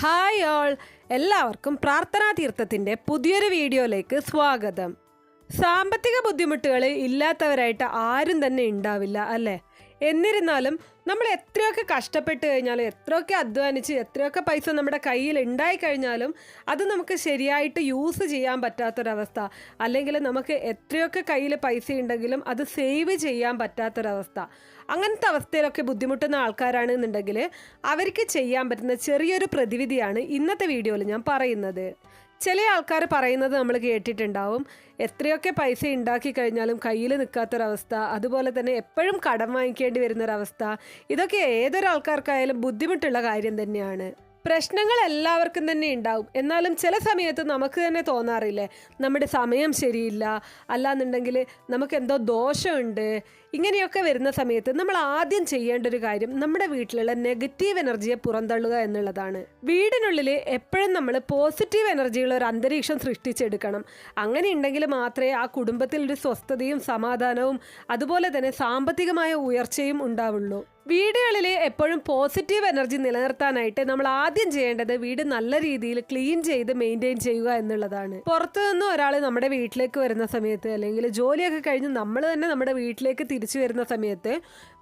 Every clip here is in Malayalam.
ഹായ് ഓൾ എല്ലാവർക്കും പ്രാർത്ഥനാ തീർത്ഥത്തിന്റെ പുതിയൊരു വീഡിയോയിലേക്ക് സ്വാഗതം. സാമ്പത്തിക ബുദ്ധിമുട്ടുകൾ ഇല്ലാത്തവരായിട്ട് ആരും തന്നെ ഉണ്ടാവില്ല അല്ലേ? എന്നിരുന്നാലും നമ്മൾ എത്രയൊക്കെ കഷ്ടപ്പെട്ട് കഴിഞ്ഞാലും എത്രയൊക്കെ അധ്വാനിച്ച് എത്രയൊക്കെ പൈസ നമ്മുടെ കയ്യിൽ ഉണ്ടായി കഴിഞ്ഞാലും അത് നമുക്ക് ശരിയായിട്ട് യൂസ് ചെയ്യാൻ പറ്റാത്തൊരവസ്ഥ. അല്ലെങ്കിൽ നമുക്ക് എത്രയൊക്കെ കയ്യിൽ പൈസ ഉണ്ടെങ്കിലും അത് സേവ് ചെയ്യാൻ പറ്റാത്തൊരവസ്ഥ. അങ്ങനത്തെ അവസ്ഥയിലൊക്കെ ബുദ്ധിമുട്ടുന്ന ആൾക്കാരാണെന്നുണ്ടെങ്കിൽ അവർക്ക് ചെയ്യാൻ പറ്റുന്ന ചെറിയൊരു പ്രതിവിധിയാണ് ഇന്നത്തെ വീഡിയോയിൽ ഞാൻ പറയുന്നത്. ചില ആൾക്കാർ പറയുന്നത് നമ്മൾ കേട്ടിട്ടുണ്ടാവും. എത്രയൊക്കെ പൈസ ഉണ്ടാക്കി കഴിഞ്ഞാലും കയ്യിൽ നിൽക്കാത്തൊരവസ്ഥ അതുപോലെ തന്നെ എപ്പോഴും കടം വാങ്ങിക്കേണ്ടി വരുന്നൊരവസ്ഥ. ഇതൊക്കെ ഏതൊരാൾക്കാർക്കായാലും ബുദ്ധിമുട്ടുള്ള കാര്യം തന്നെയാണ്. പ്രശ്നങ്ങൾ എല്ലാവർക്കും തന്നെ ഉണ്ടാവും. എന്നാലും ചില സമയത്ത് നമുക്ക് തന്നെ തോന്നാറില്ലേ? നമ്മുടെ സമയം ശരിയില്ല. അല്ലാന്നുണ്ടെങ്കിൽ നമുക്ക് എന്തോ ദോഷമുണ്ട്. ഇങ്ങനെയൊക്കെ വരുന്ന സമയത്ത് നമ്മൾ ആദ്യം ചെയ്യേണ്ട ഒരു കാര്യം നമ്മുടെ വീട്ടിലുള്ള നെഗറ്റീവ് എനർജിയെ പുറന്തള്ളുക എന്നുള്ളതാണ്. വീടിനുള്ളിൽ എപ്പോഴും നമ്മൾ പോസിറ്റീവ് എനർജിയുള്ള ഒരു അന്തരീക്ഷം സൃഷ്ടിച്ചെടുക്കണം. അങ്ങനെ ഉണ്ടെങ്കിൽ മാത്രമേ ആ കുടുംബത്തിൽ ഒരു സ്വസ്ഥതയും സമാധാനവും അതുപോലെ തന്നെ സാമ്പത്തികമായ ഉയർച്ചയും ഉണ്ടാവുള്ളൂ. വീടുകളിൽ എപ്പോഴും പോസിറ്റീവ് എനർജി നിലനിർത്താനായിട്ട് നമ്മൾ ആദ്യം ചെയ്യേണ്ടത് വീട് നല്ല രീതിയിൽ ക്ലീൻ ചെയ്ത് മെയിന്റെയിൻ ചെയ്യുക എന്നുള്ളതാണ്. പുറത്തു നിന്ന് ഒരാൾ നമ്മുടെ വീട്ടിലേക്ക് വരുന്ന സമയത്ത് അല്ലെങ്കിൽ ജോലിയൊക്കെ കഴിഞ്ഞ് നമ്മൾ തന്നെ നമ്മുടെ വീട്ടിലേക്ക് തിരിച്ചു വരുന്ന സമയത്ത്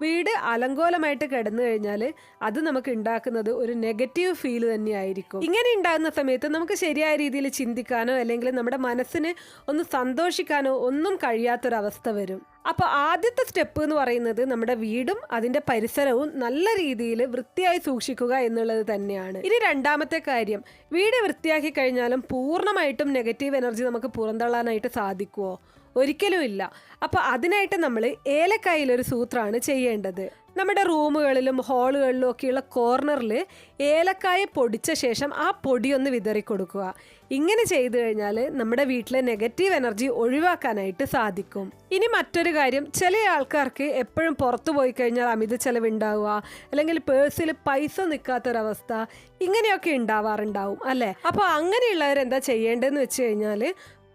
വീട് അലങ്കോലമായിട്ട് കിടന്നു കഴിഞ്ഞാൽ അത് നമുക്ക് ഉണ്ടാക്കുന്നത് ഒരു നെഗറ്റീവ് ഫീൽ തന്നെയായിരിക്കും ഇങ്ങനെ ഉണ്ടാകുന്ന സമയത്ത് നമുക്ക് ശരിയായ രീതിയിൽ ചിന്തിക്കാനോ അല്ലെങ്കിൽ നമ്മുടെ മനസ്സിന് ഒന്ന് സന്തോഷിക്കാനോ ഒന്നും കഴിയാത്തൊരവസ്ഥ വരും. അപ്പോൾ ആദ്യത്തെ സ്റ്റെപ്പ് എന്ന് പറയുന്നത് നമ്മുടെ വീടും അതിന്റെ പരിസരവും നല്ല രീതിയിൽ വൃത്തിയായി സൂക്ഷിക്കുക എന്നുള്ളത് തന്നെയാണ്. ഇനി രണ്ടാമത്തെ കാര്യം വീട് വൃത്തിയാക്കി കഴിഞ്ഞാലും പൂർണമായിട്ടും നെഗറ്റീവ് എനർജി നമുക്ക് പുറന്തള്ളാനായിട്ട് സാധിക്കുമോ ഒരിക്കലും ഇല്ല. അപ്പോൾ അതിനായിട്ട് നമ്മൾ ഏലക്കായിലൊരു സൂത്രമാണ് ചെയ്യേണ്ടത്. നമ്മുടെ റൂമുകളിലും ഹാളുകളിലും ഒക്കെയുള്ള കോർണറിൽ ഏലക്കായ പൊടിച്ച ശേഷം ആ പൊടി ഒന്ന് വിതറി കൊടുക്കുക. ഇങ്ങനെ ചെയ്തു കഴിഞ്ഞാൽ നമ്മുടെ വീട്ടിലെ നെഗറ്റീവ് എനർജി ഒഴിവാക്കാനായിട്ട് സാധിക്കും. ഇനി മറ്റൊരു കാര്യം ചില ആൾക്കാർക്ക് എപ്പോഴും പുറത്തു പോയി കഴിഞ്ഞാൽ അമിത ചെലവുണ്ടാവുക അല്ലെങ്കിൽ പേഴ്സിൽ പൈസ നിൽക്കാത്തൊരവസ്ഥ ഇങ്ങനെയൊക്കെ ഉണ്ടാവാറുണ്ടാവും അല്ലേ? അപ്പോൾ അങ്ങനെയുള്ളവരെന്താ ചെയ്യേണ്ടതെന്ന് വെച്ച് കഴിഞ്ഞാൽ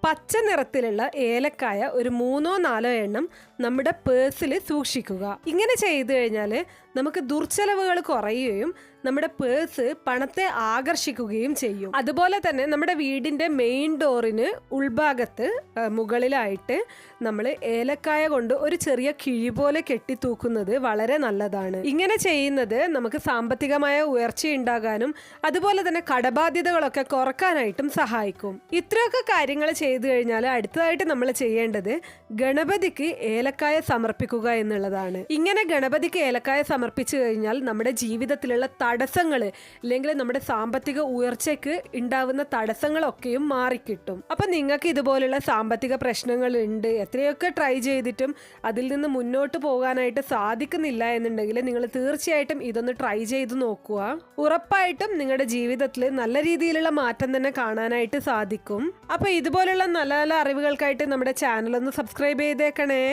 പച്ച നിറത്തിലുള്ള ഏലക്കായ ഒരു മൂന്നോ നാലോ എണ്ണം നമ്മുടെ പേഴ്സിൽ സൂക്ഷിക്കുക. ഇങ്ങനെ ചെയ്തു കഴിഞ്ഞാൽ നമുക്ക് ദുർച്ചെലവുകൾ കുറയുകയും നമ്മുടെ പേഴ്സ് പണത്തെ ആകർഷിക്കുകയും ചെയ്യും. അതുപോലെ തന്നെ നമ്മുടെ വീടിന്റെ മെയിൻ ഡോറിന് ഉൾഭാഗത്ത് മുകളിലായിട്ട് നമ്മൾ ഏലക്കായ കൊണ്ട് ഒരു ചെറിയ കിഴി പോലെ കെട്ടിത്തൂക്കുന്നത് വളരെ നല്ലതാണ്. ഇങ്ങനെ ചെയ്യുന്നത് നമുക്ക് സാമ്പത്തികമായ ഉയർച്ച ഉണ്ടാകാനും അതുപോലെ തന്നെ കടബാധ്യതകളൊക്കെ കുറക്കാനായിട്ടും സഹായിക്കും. ഇത്രയൊക്കെ കാര്യങ്ങൾ ചെയ്തു കഴിഞ്ഞാൽ അടുത്തതായിട്ട് നമ്മൾ ചെയ്യേണ്ടത് ഗണപതിക്ക് ഏലക്കായ സമർപ്പിക്കുക എന്നുള്ളതാണ്. ഇങ്ങനെ ഗണപതിക്ക് ഏലക്കായ സമർപ്പിച്ചു കഴിഞ്ഞാൽ നമ്മുടെ ജീവിതത്തിലുള്ള തടസ്സങ്ങൾ അല്ലെങ്കിൽ നമ്മുടെ സാമ്പത്തിക ഉയർച്ചയ്ക്ക് ഉണ്ടാവുന്ന തടസ്സങ്ങളൊക്കെയും മാറിക്കിട്ടും. അപ്പൊ നിങ്ങൾക്ക് ഇതുപോലുള്ള സാമ്പത്തിക പ്രശ്നങ്ങൾ ഉണ്ട് എത്രയൊക്കെ ട്രൈ ചെയ്തിട്ടും അതിൽ നിന്ന് മുന്നോട്ട് പോകാനായിട്ട് സാധിക്കുന്നില്ല എന്നുണ്ടെങ്കിൽ നിങ്ങൾ തീർച്ചയായിട്ടും ഇതൊന്ന് ട്രൈ ചെയ്ത് നോക്കുക. ഉറപ്പായിട്ടും നിങ്ങളുടെ ജീവിതത്തിൽ നല്ല രീതിയിലുള്ള മാറ്റം തന്നെ കാണാനായിട്ട് സാധിക്കും. അപ്പോൾ ഇതുപോലുള്ള നല്ല നല്ല അറിവുകൾക്കായിട്ട് നമ്മുടെ ചാനൽ ഒന്ന് സബ്സ്ക്രൈബ് ചെയ്തേക്കണേ.